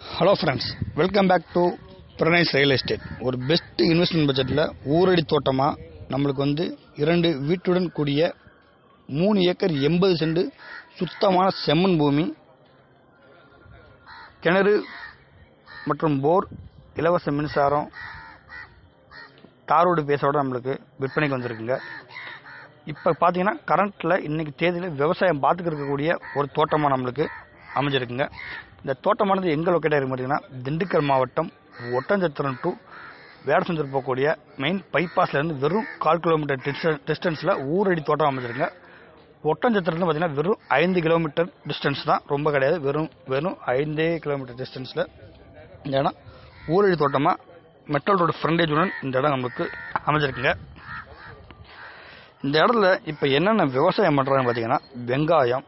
Hello friends welcome back to பிரணைஸ் real estate ஒரு best investment பட்ஜெட்டில் ஊரடி தோட்டமாக நம்மளுக்கு வந்து இரண்டு வீட்டுடன் கூடிய மூணு ஏக்கர் எண்பது சென்ட் சுத்தமான செம்மண் பூமி கிணறு மற்றும் போர் இலவச மின்சாரம் தாரோடு பேசோட நம்மளுக்கு விற்பனைக்கு வந்திருக்குங்க. இப்போ பார்த்தீங்கன்னா கரண்ட்டில் இன்றைக்கி தேதியில் விவசாயம் பார்த்துக்க ஒரு தோட்டமாக நம்மளுக்கு அமைஞ்சிருக்குங்க. இந்த தோட்டமானது எங்கே லொக்கேட்டாக இருக்கு பார்த்தீங்கன்னா திண்டுக்கல் மாவட்டம் ஒட்டஞ்சத்திரம் டு வேடசந்தூர் போகக்கூடிய மெயின் பைபாஸ்லேருந்து வெறும் கால் கிலோமீட்டர் டிஸ்டன் டிஸ்டன்ஸில் ஊரடி தோட்டம் அமைஞ்சிருங்க ஒட்டஞ்சத்திரம்னு பார்த்தீங்கன்னா வெறும் ஐந்து கிலோமீட்டர் டிஸ்டன்ஸ் தான். ரொம்ப கிடையாது. வெறும் வெறும் ஐந்தே கிலோமீட்டர் டிஸ்டன்ஸில் இந்த இடம் ஊரடி தோட்டமாக மெட்டல் ரோடு ஃப்ரண்டேஜுடன் இந்த இடம் நம்மளுக்கு அமைஞ்சிருக்குங்க. இந்த இடத்துல இப்போ என்னென்ன விவசாயம் பண்ணுறாங்கன்னு பார்த்தீங்கன்னா வெங்காயம்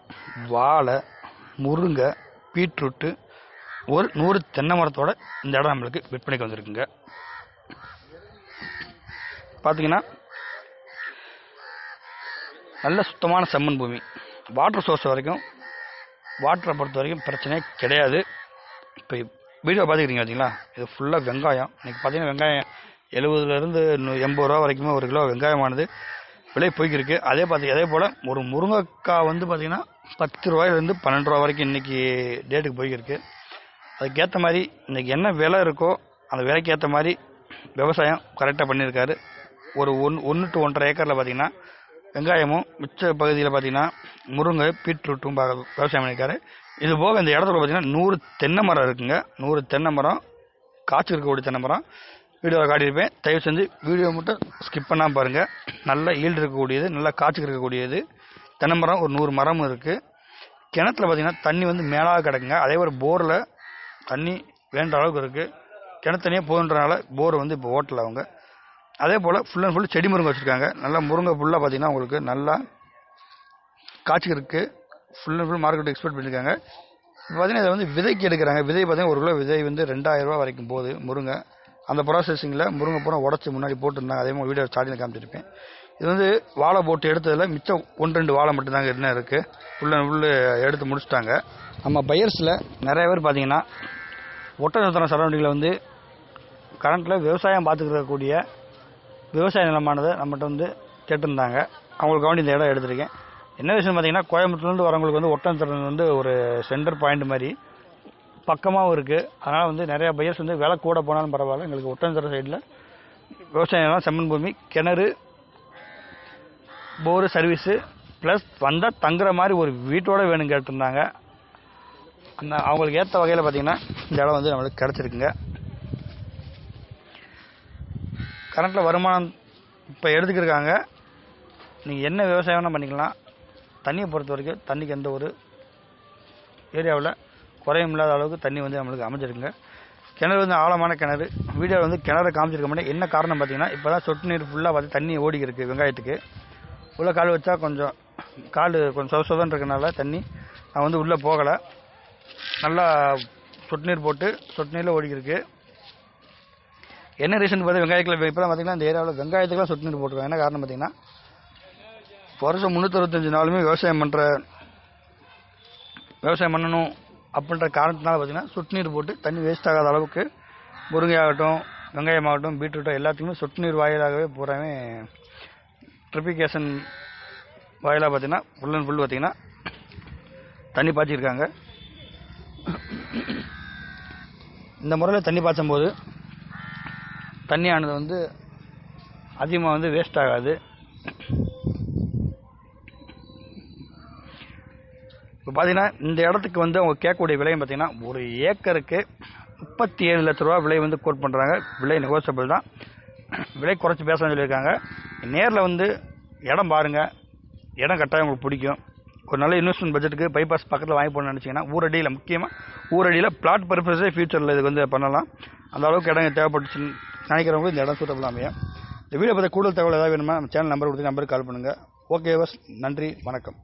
வாழை முருங்கை பீட்ரூட்டு ஒரு நூறு தென்னை மரத்தோட இந்த இடம் நம்மளுக்கு விற்பனைக்கு வந்திருக்குங்க. பார்த்தீங்கன்னா நல்ல சுத்தமான செம்மண் பூமி. வாட்டர் சோர்ஸ் வரைக்கும் வாட்டரை பொறுத்த வரைக்கும் பிரச்சனையே கிடையாது. இப்போ வீடியோ பார்த்துக்கிறீங்க பார்த்தீங்களா இது ஃபுல்லாக வெங்காயம். இன்றைக்கி பார்த்தீங்கன்னா வெங்காயம் எழுபதுலேருந்து எண்பது ரூபா வரைக்குமே ஒரு கிலோ வெங்காயமானது விலை போய்க்கிருக்கு. அதே பார்த்தி அதே போல் ஒரு முருங்கைக்காய் வந்து பார்த்திங்கன்னா பத்து ரூபாயிலேருந்து பன்னெண்டு ரூபா வரைக்கும் இன்றைக்கி டேட்டுக்கு போய்க்கிருக்கு அதுக்கேற்ற மாதிரி இன்றைக்கி என்ன விலை இருக்கோ அந்த விலைக்கு ஏற்ற மாதிரி விவசாயம் கரெக்டாக பண்ணியிருக்காரு. ஒரு ஒன் ஒன்று டு ஒன்றரை ஏக்கரில் பார்த்திங்கன்னா வெங்காயமும் மிச்ச பகுதியில் பார்த்திங்கன்னா முருங்கை பீட்ரூட்டும் பா- விவசாயம் பண்ணியிருக்காரு. இது போக இந்த இடத்துல பார்த்திங்கன்னா நூறு தென்னை மரம் இருக்குங்க. நூறு தென்னை மரம் காய்ச்சி இருக்கக்கூடிய தென்னை மரம். வீடியோவில் காட்டியிருப்பேன். தயவு செஞ்சு வீடியோ மட்டும் ஸ்கிப் பண்ணாமல் பாருங்கள் நல்ல ஈல்டு இருக்கக்கூடியது நல்லா காய்ச்சி இருக்கக்கூடியது. தென்னை மரம் ஒரு நூறு மரம் இருக்குது கிணத்துல பார்த்தீங்கன்னா தண்ணி வந்து மேலாக கிடக்குங்க. அதே ஒரு போரில் தண்ணி வேண்ட அளவுக்கு இருக்குது கிணத்தனியே போதுன்றனால போர் வந்து இப்போ ஓட்டல அவங்க. அதே போல் ஃபுல் அண்ட் ஃபுல் செடி முருங்கை வச்சுருக்காங்க. நல்லா முருங்கை ஃபுல்லாக பார்த்தீங்கன்னா உங்களுக்கு நல்லா காய்ச்சி இருக்குது full and full market export பண்ணியிருக்காங்க இப்போ பார்த்தீங்கன்னா இதை வந்து விதைக்கு எடுக்கிறாங்க. விதை பார்த்தீங்கன்னா ஒரு கிலோ விதை வந்து ரெண்டாயிரம் ரூபா வரைக்கும் போகுது முருங்கை. அந்த ப்ராசஸிங்கில் முருங்கை பூரா உடச்சி முன்னாடி போட்டுருந்தாங்க. அதே மாதிரி வீடியோ ஸ்டார்டிங்கில் காமிச்சிருப்பேன். இது வந்து வாழை போட்டு எடுத்ததில் மிச்சம் ஒன்று ரெண்டு வாழை மட்டும்தாங்க என்ன இருக்குது உள்ள உள்ள எடுத்து முடிச்சிட்டாங்க. நம்ம பையர்ஸில் நிறைய பேர் பார்த்தீங்கன்னா ஒட்டநத்திரம் சரௌண்டிங்கில் வந்து கரண்ட்டில் விவசாயம் பார்த்துக்கிறக்கூடிய விவசாய நிலமானதை நம்மகிட்ட வந்து கேட்டிருந்தாங்க. அவங்களுக்கு வேண்டி இந்த இடம் எடுத்திருக்கேன். என்ன விஷயம் பார்த்தீங்கன்னா கோயம்புத்தூர்லேருந்து வரவங்களுக்கு வந்து ஒட்டன்சரன் வந்து ஒரு சென்டர் பாயிண்ட் மாதிரி பக்கமாகவும் இருக்குது அதனால் வந்து நிறையா பையர்ஸ் வந்து விலை கூட போனாலும் பரவாயில்ல. எங்களுக்கு ஒட்டன்சரம் சைடில் விவசாயம்லாம் செம்மன் பூமி கிணறு போரு சர்வீஸு ப்ளஸ் வந்தால் தங்குற மாதிரி ஒரு வீட்டோட வேணும் கேட்டிருந்தாங்க. அந்த அவங்களுக்கு ஏற்ற வகையில் பார்த்தீங்கன்னா இந்த இடம் வந்து நம்மளுக்கு கிடச்சிருக்குங்க. கரண்ட்டில் வருமானம் இப்போ எடுத்துக்கிருக்காங்க. நீங்கள் என்ன விவசாயம் வேணால் பண்ணிக்கலாம். தண்ணியை பொறுத்த வரைக்கும் தண்ணிக்கு எந்த ஒரு ஏரியாவில் குறையும் இல்லாத அளவுக்கு தண்ணி வந்து நம்மளுக்கு அமைஞ்சிருக்குங்க. கிணறு வந்து ஆழமான கிணறு. வீடியோ வந்து கிணறு காமிச்சிருக்க மாட்டேன். என்ன காரணம் பார்த்தீங்கன்னா இப்போ தான் சொட்டு நீர் ஃபுல்லாக பார்த்து தண்ணி ஓடி இருக்கு வெங்காயத்துக்கு. உள்ளே கால் வச்சா கொஞ்சம் கால் கொஞ்சம் சொத சொதன்னு இருக்கனால தண்ணி நான் வந்து உள்ளே போகலை. நல்லா சொட்டு நீர் போட்டு சொட்டு நீரில் ஓடிக்கிருக்கு என்ன ரீசன் பார்த்து வெங்காயத்தில் இப்போ தான் பார்த்தீங்கன்னா இந்த ஏரியாவில் வெங்காயத்துக்குலாம் சொட்டு நீர் போட்டுருக்காங்க. என்ன காரணம் பார்த்தீங்கன்னா வருஷம் முந்நூற்றறுபத்தஞ்சு நாளுமே விவசாயம் பண்ணுற விவசாயம் பண்ணணும் அப்படின்ற காரணத்தினால பார்த்தீங்கன்னா சொட்டு நீர் போட்டு தண்ணி வேஸ்ட் ஆகாத அளவுக்கு முருங்கை ஆகட்டும் வெங்காயம் ஆகட்டும் பீட்ரூட்டோ எல்லாத்துக்குமே சொட்டு நீர் வாயிலாகவே பூராமே ட்ரிபிகேஷன் வாயிலாக பார்த்தீங்கன்னா ஃபுல் அண்ட் ஃபுல் பார்த்தீங்கன்னா தண்ணி பாய்ச்சிருக்காங்க. இந்த முறையில் தண்ணி பாய்ச்சும் போது தண்ணியானது வந்து அதிகமாக வந்து வேஸ்ட் ஆகாது. இப்போ பார்த்தீங்கன்னா இந்த இடத்துக்கு வந்து அவங்க கேட்கக்கூடிய விலையும் பார்த்தீங்கன்னா ஒரு ஏக்கருக்கு முப்பத்தி ஏழு லட்ச ரூபா விலை வந்து கோட் பண்ணுறாங்க விலை நெகோசியபிள் தான். விலை குறைச்சி பேசணும்னு சொல்லியிருக்காங்க. நேரில் வந்து இடம் பாருங்கள் இடம் கட்டாயம் உங்களுக்கு பிடிக்கும். ஒரு நல்ல இன்வெஸ்ட்மெண்ட் பட்ஜெட்டுக்கு பைபாஸ் பக்கத்தில் வாங்கி போகணும்னு நினச்சிங்கன்னா ஊரடியில் முக்கியமாக ஊரடியில் பிளாட் பர்பஸே ஃபியூச்சரில் இதுக்கு வந்து பண்ணலாம். அந்த அளவுக்கு இடம் தேவைப்பட்டுச்சுன்னு நினைக்கிறவங்க இந்த இடம் சூட்டபிள் அமையும். இந்த வீடியோ பற்றி கூடுதல் தகவல் ஏதாவது வேணுமா நம்ம சேனல் நம்பர் கொடுத்து நம்பருக்கு கால் பண்ணுங்கள் ஓகே நன்றி வணக்கம்.